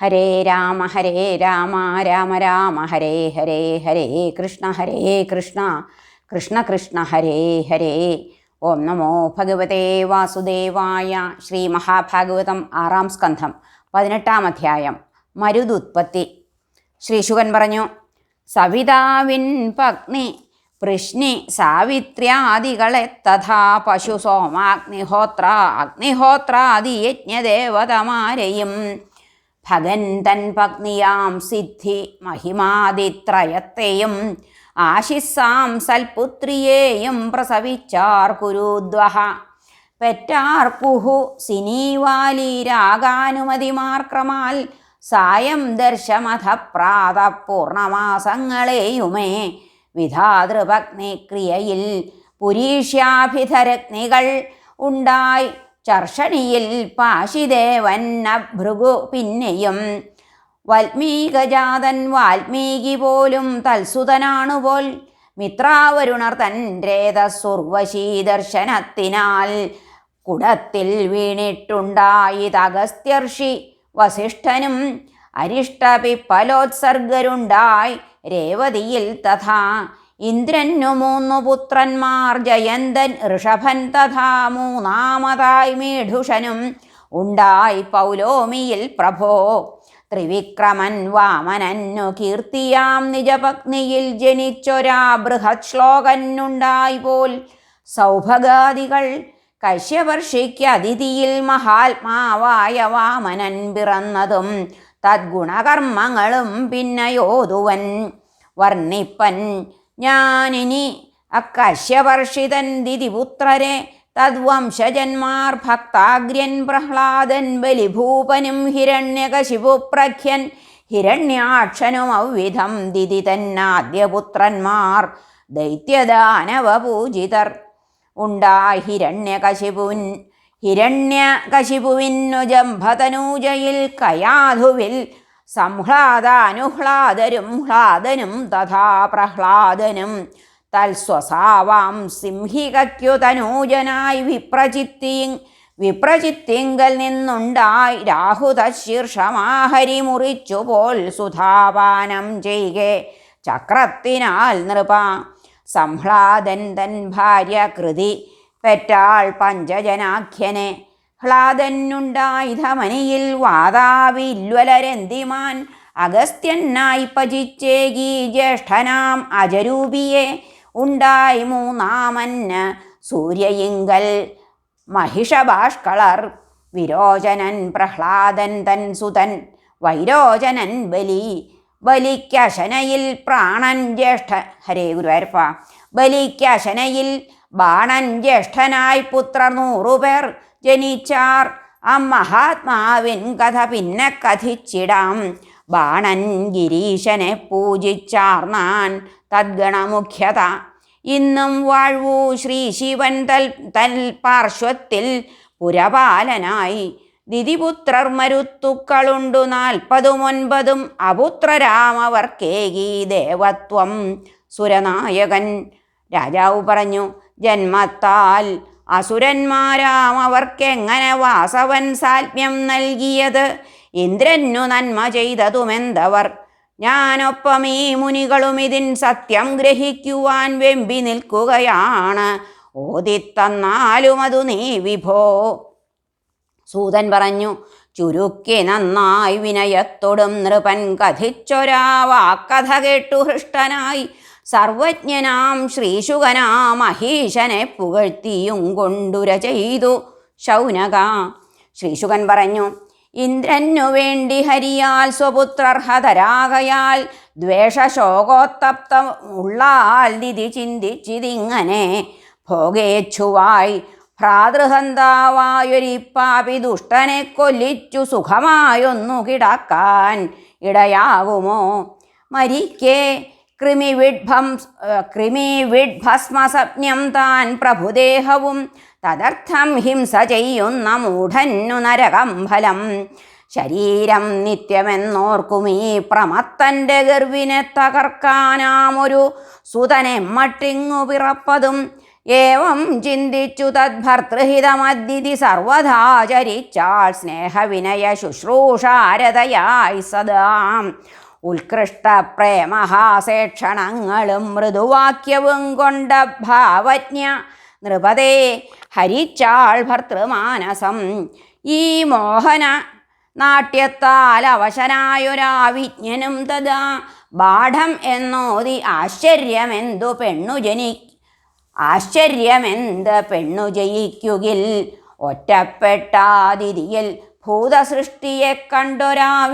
ഹരേ രാമ ഹരേ രാമ രാമ രാമ ഹരേ ഹരേ ഹരേ കൃഷ്ണ ഹരേ കൃഷ്ണ കൃഷ്ണ കൃഷ്ണ ഹരേ ഹരേ. ഓം നമോ ഭഗവതേ വാസുദേവായ ശ്രീ മഹാഭാഗവതം ആറാം സ്കന്ധം പതിനെട്ടാം അധ്യായം മരുതുത്പത്തി. ശ്രീശുകൻ പറഞ്ഞു സവിതാവിൻ പഗ്നി പൃഷ്ണി സാവിത്ര്യാദികളെ തഥാ പശു സോമാഗ്നിഹോത്ര അഗ്നിഹോത്രാദി യജ്ഞദേവതമാരെയും ഭഗൻ തൻ പത്നിയാം സിദ്ധി മഹിമാതിത്രയത്തെയും ആശിസാം സൽപുത്രിയേയും പ്രസവിച്ചാർ കുരുദ്വഹ. പെറ്റാർ കുഹു സിനീവാലീരാഗാനുമതിമാർക്രമാൽ സായം ദർശമഥ പ്രാത പൂർണമാസങ്ങളെയുമേ വിധാതൃപഗ്നിക്രിയയിൽ പുരീഷ്യാഭിധരഗ്നികൾ ഉണ്ടായി ചർഷണിയിൽ പാശിദേവൻ ഭൃഗു പിന്നെയും. വാൽമീകജാതൻ വാൽമീകി പോലും തത്സുതനാണുപോൽ മിത്രാവരുണർ തൻ രേതസുർവശീ ദർശനത്തിനാൽ കുടത്തിൽ വീണിട്ടുണ്ടായിതഗസ്ത്യർഷി വസിഷ്ഠനും അരിഷ്ടപിപ്പലോത്സർഗരുണ്ടായി. രേവതിയിൽ തഥാ ഇന്ദ്രനു മൂന്നു പുത്രന്മാർ ജയന്തൻ ഋഷഭൻ തഥാ മൂന്നാമതായി മീഢുഷനും ഉണ്ടായി പൗലോമിയിൽ പ്രഭോ. ത്രിവിക്രമൻ വാമനന്നു കീർത്തിയാം നിജപത്നിയിൽ ജനിച്ചൊരാ ബൃഹത് ശ്ലോകനുണ്ടായി പോൽ സൗഭഗാദികൾ കശ്യവർഷിക്ക് അതിഥിയിൽ മഹാത്മാവായ വാമനൻ പിറന്നതും തദ്ഗുണകർമ്മങ്ങളും പിന്നയോതുവൻ. വർണിപ്പൻ ഞാനിനി അക്കശ്യവർഷിതൻ ദിതിപുത്രരെ തദ്വംശജന്മാർ ഭക്താഗ്രൻ പ്രഹ്ലാദൻ ബലിഭൂപനും ഹിരണ്യകശിപുപ്രഖ്യൻ ഹിരണ്യാക്ഷനും അവ്വിധം ദിതി തന്നാദ്യപുത്രന്മാർ ദൈത്യദാനവപൂജിതർ. ഉണ്ടായി ഹിരണ്യകശിപുൻ ഹിരണ്യകശിപുവിന്നു ജംഭതനൂജയിൽ കയാധുവിൽ സംഹ്ലാദാനുഹ്ലാദരും ഹ്ലാദനും തഥാ പ്രഹ്ലാദനും. തൽസ്വസാവാം സിംഹികക്യുതനൂജനായി വിപ്രചിത്തിയും വിപ്രചിത്തി വിപ്രചിത്തിങ്കൽ നിന്നുണ്ടായി രാഹുത ശീർഷമാഹരി മുറിച്ചു പോൽ സുധാപാനം ചെയ്കെ. ചക്രത്തിനാൽ നൃപ സംഹ്ലാദൻ തൻ ഭാര്യ കൃതി പെറ്റാൾ പഞ്ചജനാഖ്യനെ. ഹ്ലാദനുണ്ടായി ധമനിയിൽ വാതാവില്വലരന്തിമാൻ അഗസ്ത്യനായി പചിച്ചേകി ജ്യേഷ്ഠനാം അജരൂപിയെ. ഉണ്ടായി മൂന്നാമന് സൂര്യയിങ്കൽ മഹിഷഭാഷ്കളർ വിരോചനൻ പ്രഹ്ലാദൻ തൻ സുതൻ വൈരോചനൻ ബലി ബലിക്കശനയിൽ പ്രാണൻ ജ്യേഷ്ഠ ഹരേ ഗുരുവായൂരപ്പ. ബലിക്കശനയിൽ ബാണൻ ജ്യേഷ്ഠനായി പുത്ര നൂറുപേർ ജനിച്ചാർ. ആ മഹാത്മാവിൻ കഥ പിന്നെ കഥിച്ചിടാം. ബാണൻ ഗിരീശനെ പൂജിച്ചാർന്നാൻ തദ്ഗണമുഖ്യത. ഇന്നും വാഴ്വൂ ശ്രീ ശിവൻ തൽ തൽ പാർശ്വത്തിൽ പുരപാലനായി. ദിതിപുത്രർ മരുത്തുക്കളുണ്ടു നാൽപ്പതുമൊൻപതും അപുത്രരാമവർക്കേകി ദേവത്വം. സുരനായകൻ രാജാവ് പറഞ്ഞു ജന്മത്താൽ അസുരന്മാരാം അവർക്കെങ്ങനെ വാസവൻ സാത്മ്യം നൽകിയത്? ഇന്ദ്രനു നന്മ ചെയ്തതുമെന്തവർ? ഞാനൊപ്പം ഈ മുനികളും ഇതിൻ സത്യം ഗ്രഹിക്കുവാൻ വെമ്പി നിൽക്കുകയാണ്. ഓതിത്തന്നാലും അതു നീ വിഭോ. സൂതൻ പറഞ്ഞു ചുരുക്കി നന്നായി വിനയത്തോടും നൃപൻ കഥിച്ചൊരാ വാക്കഥ കേട്ടു ഹൃഷ്ടനായി. സർവജ്ഞനാം ശ്രീശുകനാം മഹീശനെ പുകഴ്ത്തിയും കൊണ്ടുര ചെയ്തു. ശൗനക ശ്രീശുകൻ പറഞ്ഞു ഇന്ദ്രനു വേണ്ടി ഹരിയാൽ സ്വപുത്രർഹതരാകയാൽ ദ്വേഷശോകോത്തപ്തമുള്ളാൽ ദിതി ചിന്തിച്ചിതിങ്ങനെ ഭോഗേച്ഛുവായി. ഭ്രാതൃഹന്താവായൊരിപ്പാപി ദുഷ്ടനെ കൊല്ലിച്ചു സുഖമായൊന്നു കിടക്കാൻ ഇടയാകുമോ മരിക്കേ കൃമിവിഡ്ഭം കൃമിവിഡ്ഭസ്മസപ്ഞം താൻ പ്രഭുദേഹവും തദർത്ഥം ഹിംസ ചെയ്യുന്ന മൂഢന്നു നരകം ഫലം. ശരീരം നിത്യമെന്നോർക്കുമീ പ്രമത്തന്റെ ഗർവിനെ തകർക്കാനാമൊരു സുതനെ മട്ടിങ്ങു പിറപ്പതും. ഏവം ചിന്തിച്ചു തദ്ഭർത്തൃഹിതമദ്ദിതി സർവധാചരിച്ചാൽ സ്നേഹവിനയ ശുശ്രൂഷാരതയായി സദാ. ഉത്കൃഷ്ട പ്രേമഹാസേക്ഷണങ്ങളും മൃദുവാക്യവും കൊണ്ട ഭാവജ്ഞ നൃപതേ ഹരിച്ചാൾ ഭർത്തൃമാനസം. ഈ മോഹന നാട്യത്താൽ അവശനായൊരാവിജ്ഞനും തഥാ ബാഠം എന്നോതി ആശ്ചര്യമെന്തു പെണ്ണു ജനി ആശ്ചര്യമെന്ത് പെണ്ണു ജയിക്കുകിൽ? ഒറ്റപ്പെട്ടാതിരിയിൽ ഭൂതസൃഷ്ടിയെ കണ്ടൊരാ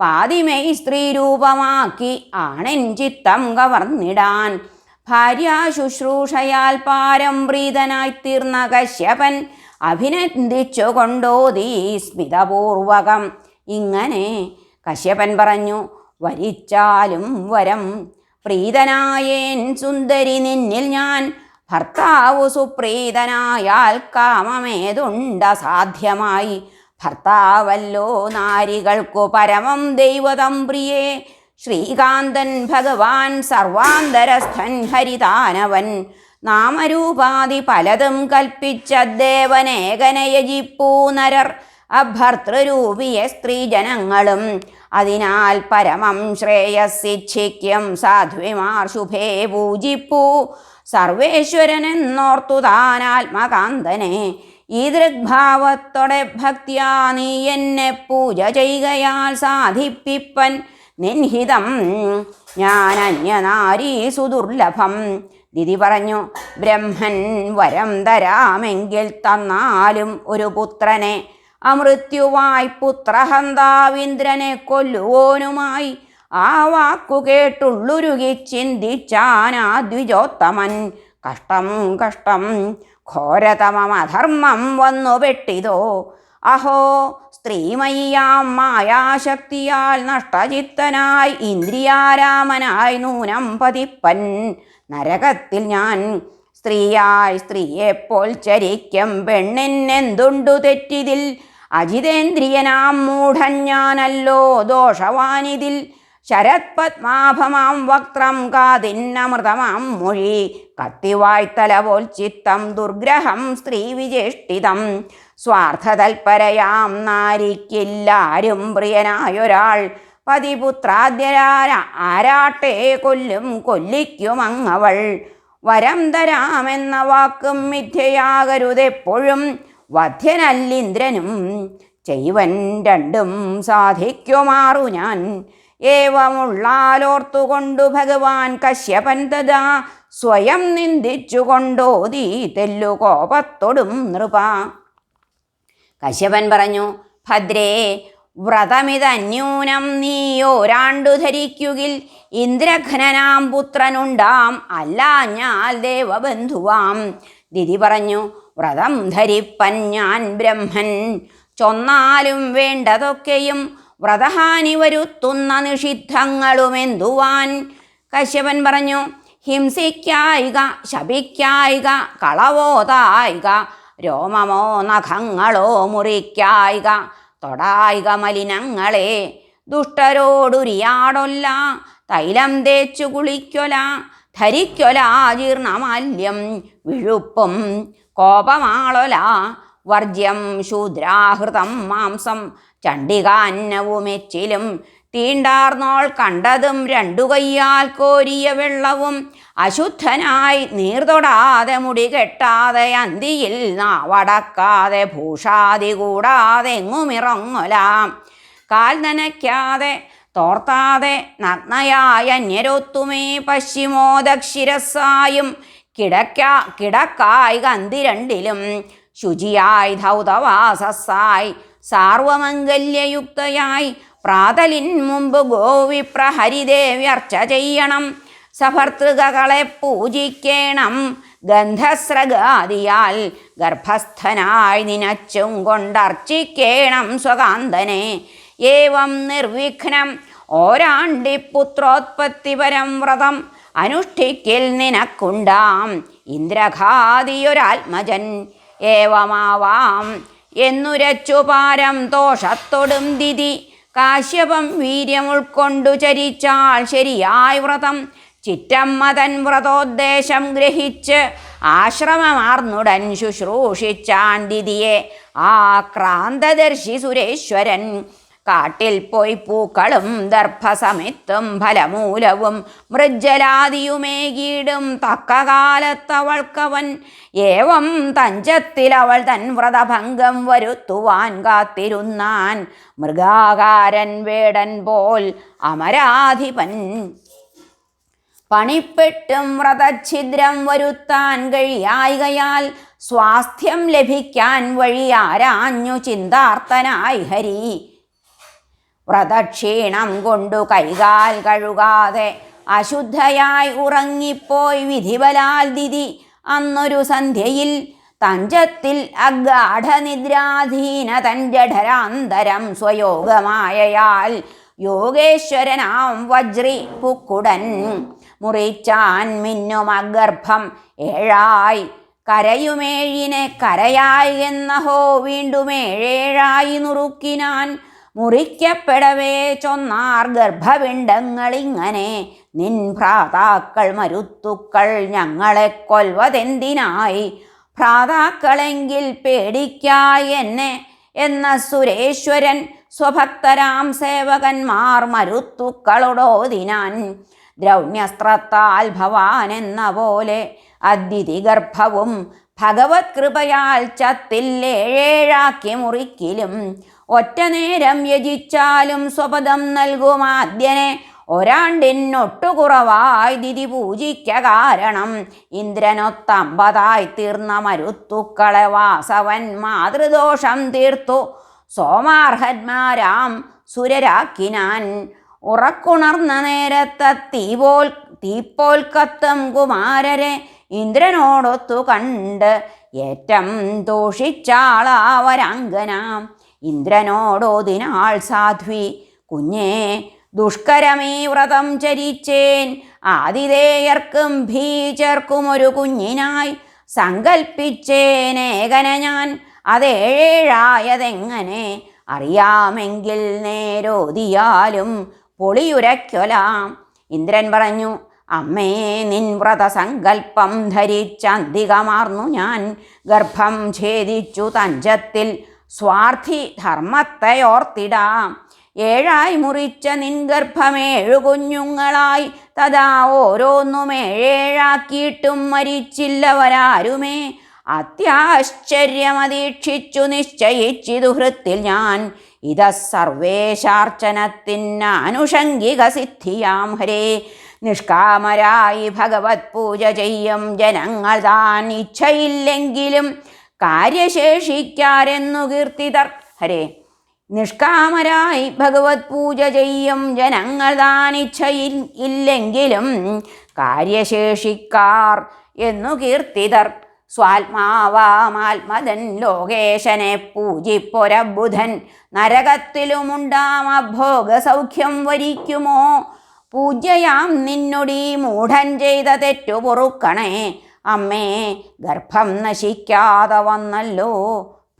വിധി സ്ത്രീ രൂപമാക്കി ആണെൻ ചിത്തം കവർന്നിടാൻ. ഭാര്യ ശുശ്രൂഷയാൽ പാരം പ്രീതനായി തീർന്ന കശ്യപൻ അഭിനന്ദിച്ചു കൊണ്ടോതീ സ്മിതപൂർവകം. ഇങ്ങനെ കശ്യപൻ പറഞ്ഞു വരിച്ചാലും വരം. പ്രീതനായേൻ സുന്ദരി നിന്നിൽ ഞാൻ. ഭർത്താവു സുപ്രീതനായാൽ കാമമേതുണ്ട സാധ്യമായി ഭർത്താവല്ലോ നാരികൾക്കു പരമം ദൈവതം പ്രിയേ ശ്രീകാന്തൻ ഭഗവാൻ സർവാന്തരസ്ഥൻ ഹരിതാനവൻ. നാമരൂപാതി പലതും കൽപ്പിച്ച ദേവനേകനയജിപ്പൂ നരർ അഭർത്തൃരൂപിയ സ്ത്രീജനങ്ങളും. അതിനാൽ പരമം ശ്രേയസ്സിച്ഛിക്കും സാധ്വിമാർ ശുഭേ പൂജിപ്പൂ. സർവേശ്വരനെന്നോർത്തു താനാത്മകാന്തനെ. ഈ ദൃഗ്ഭാവത്തോടെ ഭക്തിയാ നീ എന്നെ പൂജ ചെയ്യുകയാൽ സാധിപ്പിപ്പൻ നിൻഹിതം. ഞാൻ അന്യനാരീ സുദുർലഭം. ദിതി പറഞ്ഞു ബ്രഹ്മൻ വരം തരാമെങ്കിൽ തന്നാലും ഒരു പുത്രനെ അമൃത്യുവായി പുത്രഹന്താവിന്ദ്രനെ കൊല്ലുവോനുമായി ആ വാക്കു കേട്ടുള്ളുരുകി ചിന്തിച്ചാനാ ദ്വിജോത്തമൻ. കഷ്ടം കഷ്ടം ഘോരതമധർമ്മം വന്നു പെട്ടിതോ. അഹോ സ്ത്രീമയ്യാം മായാശക്തിയാൽ നഷ്ടചിത്തനായി ഇന്ദ്രിയാരാമനായി നൂനം പതിപ്പൻ. നരകത്തിൽ ഞാൻ സ്ത്രീയായി സ്ത്രീയെപ്പോൾ ചരിക്കും. പെണ്ണിനെന്തുണ്ടു തെറ്റിതിൽ? അജിതേന്ദ്രിയനാം മൂഢൻ ഞാനല്ലോ. ദോഷവാനിതിൽ ശരത്പത്മാഭമാം വക്രം കാതിന്നമൃതമാം മൊഴി. കത്തിവായ്ത്തല പോൽ ചിത്തം ദുർഗ്രഹം സ്ത്രീ വിചേഷ്ടിതം. സ്വാർത്ഥതൽപരയാം നാരിക്കില്ലാരും പ്രിയനായൊരാൾ. പതിപുത്രാദ്യരാര ആരാട്ടെ കൊല്ലും കൊല്ലിക്കുമങ്ങവൾ. വരം തരാമെന്ന വാക്കും മിഥ്യയാകരുതെപ്പോഴും. വധ്യനല്ലിന്ദ്രനും ചെയ്വൻ രണ്ടും സാധിക്കുമാറു ഞാൻ. ഏവമുള്ളാലോർത്തുകൊണ്ടു ഭഗവാൻ കശ്യപൻ തഥാ സ്വയം നിന്ദിച്ചുകൊണ്ടോതി തെല്ലു കോപത്തൊടും നൃപ. കശ്യപൻ പറഞ്ഞു ഭദ്രേ വ്രതമിതന്യൂനം നീയോരാണ്ടു ധരിക്കുകിൽ ഇന്ദ്രഘ്നനാം പുത്രനുണ്ടാം അല്ലാഞ്ഞാൽ ദേവബന്ധുവാം. ദിതി പറഞ്ഞു വ്രതം ധരിപ്പൻ ഞാൻ ബ്രഹ്മൻ ചൊന്നാലും വേണ്ടതൊക്കെയും വ്രതഹാനി വരുത്തുന്ന നിഷിദ്ധങ്ങളുമെന്തുവാൻ? കശ്യപൻ പറഞ്ഞു ഹിംസിക്കായിക ശപിക്കായിക കളവോതായിക രോമമോ നഖങ്ങളോ മുറിക്കായിക തൊടായിക മലിനങ്ങളെ ദുഷ്ടരോടുരിയാടൊല്ല തൈലം തേച്ചു കുളിക്കൊല ധരിക്കൊല ജീർണമാല്യം വിഴുപ്പും കോപമാളൊല വർജ്യം ശൂദ്രാഹൃതം മാംസം ചണ്ഡികാന്നവുമെച്ചിലും തീണ്ടാർന്നോൾ കണ്ടതും രണ്ടു കയ്യാൽ കോരിയ വെള്ളവും അശുദ്ധനായി നീർതൊടാതെ മുടി കെട്ടാതെ അന്തിയിൽ നാവടക്കാതെ ഭൂഷാതി കൂടാതെ എങ്ങുമിറങ്ങൊലാം. കാൽ നനയ്ക്കാതെ തോർത്താതെ നഗ്നയായ അന്യരൊത്തുമേ പശ്ചിമോ ദക്ഷിരസായും കിടക്ക കിടക്കായി കന്തി രണ്ടിലും ശുചിയായി ധൗതവാസസ്സായി സാർവമംഗല്യയുക്തയായി പ്രാതലിൻ മുമ്പ് ഗോവിപ്രഹരിദേവ്യർച്ച ചെയ്യണം. സഭർത്തൃകളെ പൂജിക്കേണം. ഗന്ധസ്രഗാദിയാൽ ഗർഭസ്ഥനായി നിനച്ചും കൊണ്ടർച്ചിക്കേണം സ്വകാന്തനെ. ഏവം നിർവിഘ്നം. ഓരാണ്ടിപുത്രോത്പത്തിപരം വ്രതം അനുഷ്ഠിക്കിൽ നിനക്കുണ്ടാം. ഇന്ദ്രഘാതിയൊരാത്മജൻ ഏവമാവാം. എന്നുരച്ചു പാരം ദോഷത്തൊടും ദിതി. കാശ്യപം വീര്യം ഉൾക്കൊണ്ടു ചരിച്ചാൽ ശരിയായി വ്രതം. ചിറ്റമ്മതൻ വ്രതോദ്ദേശം ഗ്രഹിച്ച് ആശ്രമമാർന്നുടൻ ശുശ്രൂഷിച്ചാൻ ദിതിയെ. ആ സുരേശ്വരൻ കാട്ടിൽ പോയി പൂക്കളും ദർഭസമിത്തും ഫലമൂലവും മൃജ്ജലാദിയുമേകീടും തക്ക കാലത്തവൾക്കവൻ ഏവം തഞ്ചത്തിൽ അവൾ തൻ വ്രതഭംഗം വരുത്തുവാൻ കാത്തിരുന്നാൻ മൃഗാകാരൻ വേടൻ പോൽ അമരാധിപൻ. പണിപ്പെട്ടും വ്രതഛിദ്രം വരുത്താൻ കഴിയായികയാൽ സ്വാസ്ഥ്യം ലഭിക്കാൻ വഴി ആരാഞ്ഞു ചിന്താർത്ഥനായി ഹരി. വ്രതക്ഷീണം കൊണ്ടു കൈകാൽ കഴുകാതെ അശുദ്ധയായി ഉറങ്ങിപ്പോയി വിധിബലാൽ ദിതി. അന്നൊരു സന്ധ്യയിൽ തഞ്ചത്തിൽ അഗാഠനിദ്രാധീന തഞ്ചഠരാന്തരം സ്വയോഗമായയാൽ യോഗേശ്വരനാം വജ്രി പുക്കുടൻ മുറിച്ചാൻ മിന്നും അഗർഭം ഏഴായി. കരയുമേഴിനെ കരയായി എന്നഹോ വീണ്ടുമേഴേഴായി നുറുക്കിനാൻ മുറിക്കപ്പെടവേ ചൊന്നാർ ഗർഭപിണ്ഡങ്ങളിങ്ങനെ. നിൻ ഭ്രാതാക്കൾ മരുത്തുക്കൾ ഞങ്ങളെ കൊൽവതെന്തിനായി? ഭ്രാതാക്കളെങ്കിൽ പേടിക്കായി എന്നെ. എന്ന സുരേശ്വരൻ സ്വഭക്തരാം സേവകന്മാർ മരുത്തുക്കളോടോതിനാൻ ദ്രൗണ്യസ്ത്രത്താൽ ഭവാൻ എന്ന പോലെ അദ്വിതി ഗർഭവും ഭഗവത് കൃപയാൽ ചത്തില്ലേഴേഴാക്കി മുറിക്കിലും ഒറ്റ നേരം യജിച്ചാലും സ്വപദം നൽകും ആദ്യനെ. ഒരാണ്ടിനൊട്ടുകുറവായി ദിതി പൂജിക്ക കാരണം. ഇന്ദ്രനൊത്തമ്പതായി തീർന്ന മരുത്തുക്കളെ വാസവൻ മാതൃദോഷം തീർത്തു. സോമാർഹന്മാരാം സുരരാക്കിനാൻ. ഉറക്കുണർന്ന നേരത്തെ തീപോൽ തീപ്പോൽ കത്തും കുമാരരെ ഇന്ദ്രനോടൊത്തു കണ്ട്. ഏറ്റം ദോഷിച്ചാളാവരാങ്കന ഇന്ദ്രനോടോതിനാൾ സാധ്വി. കുഞ്ഞേ ദുഷ്കരമേ വ്രതം ചരിച്ചേൻ. ആതിഥേയർക്കും ഭീചർക്കും ഒരു കുഞ്ഞിനായി സങ്കൽപ്പിച്ചേനേകന ഞാൻ. അതേഴായതെങ്ങനെ അറിയാമെങ്കിൽ നേരോതിയാലും പൊളിയുരയ്ക്കൊലാം. ഇന്ദ്രൻ പറഞ്ഞു അമ്മേ നിൻ വ്രതസങ്കൽപ്പം ധരിച്ചന്തികമാർന്നു ഞാൻ. ഗർഭം ഛേദിച്ചു തഞ്ചത്തിൽ സ്വാർത്ഥി ധർമ്മത്തെയോർത്തിടാം. ഏഴായി മുറിച്ച നിൻ ഗർഭമേഴു കുഞ്ഞുങ്ങളായി തഥാ ഓരോന്നും ഏഴേഴാക്കിയിട്ടും മരിച്ചില്ലവരാരുമേ. അത്യാശ്ചര്യമതീക്ഷിച്ചു നിശ്ചയിച്ചിതു ഹൃത്തിൽ ഞാൻ. ഇത സർവേശാർച്ചനത്തിനാനുഷംഗിക സിദ്ധിയാം ഹരേ. നിഷ്കാമരായി ഭഗവത് പൂജ ചെയ്യും ജനങ്ങൾ താൻ ഇച്ഛയില്ലെങ്കിലും കാര്യശേഷിക്കാരെന്നു കീർത്തിതർ. ഹരേ നിഷ്കാമരായി ഭഗവത് പൂജ ചെയ്യും ജനങ്ങൾ താൻ ഇച്ഛയിൽ ഇല്ലെങ്കിലും കാര്യശേഷിക്കാർ എന്നു കീർത്തിതർ. സ്വാത്മാവാമാത്മതൻ ലോകേശനെ പൂജിപ്പൊരബുധൻ നരകത്തിലുമുണ്ടാം അഭോഗ സൗഖ്യം വരിക്കുമോ? പൂജയാം നിന്നൊടീ മൂഢൻ ചെയ്ത തെറ്റു പൊറുക്കണേ അമ്മേ ഗർഭം നശിക്കാതെ വന്നല്ലോ.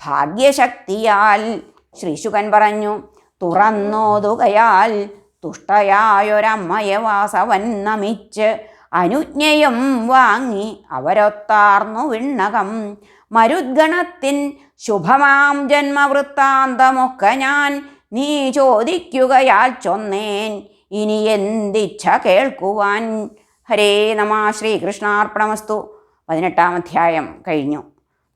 ഭാഗ്യശക്തിയാൽ ശ്രീശുകൻ പറഞ്ഞു തുറന്നോതുകയാൽ തുഷ്ടയായൊരമ്മയെ വാസവൻ നമിച്ച് അനുജ്ഞയും വാങ്ങി അവരൊത്താർന്നു വിണ്ണകം. മരുദ്ഗണത്തിൻ ശുഭമാം ജന്മവൃത്താന്തമൊക്കെ ഞാൻ നീ ചോദിക്കുകയാൽ ചൊന്നേൻ. ഇനി എന്തിച്ഛ കേൾക്കുവാൻ? ഹരേ നമ ശ്രീകൃഷ്ണാർപ്പണമസ്തു. പതിനെട്ടാം അധ്യായം കഴിഞ്ഞു.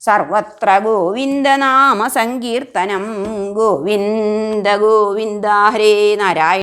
സർവത്ര ഗോവിന്ദനാമ സങ്കീർത്തനം. ഗോവിന്ദ ഗോവിന്ദ ഹരേ നാരായണ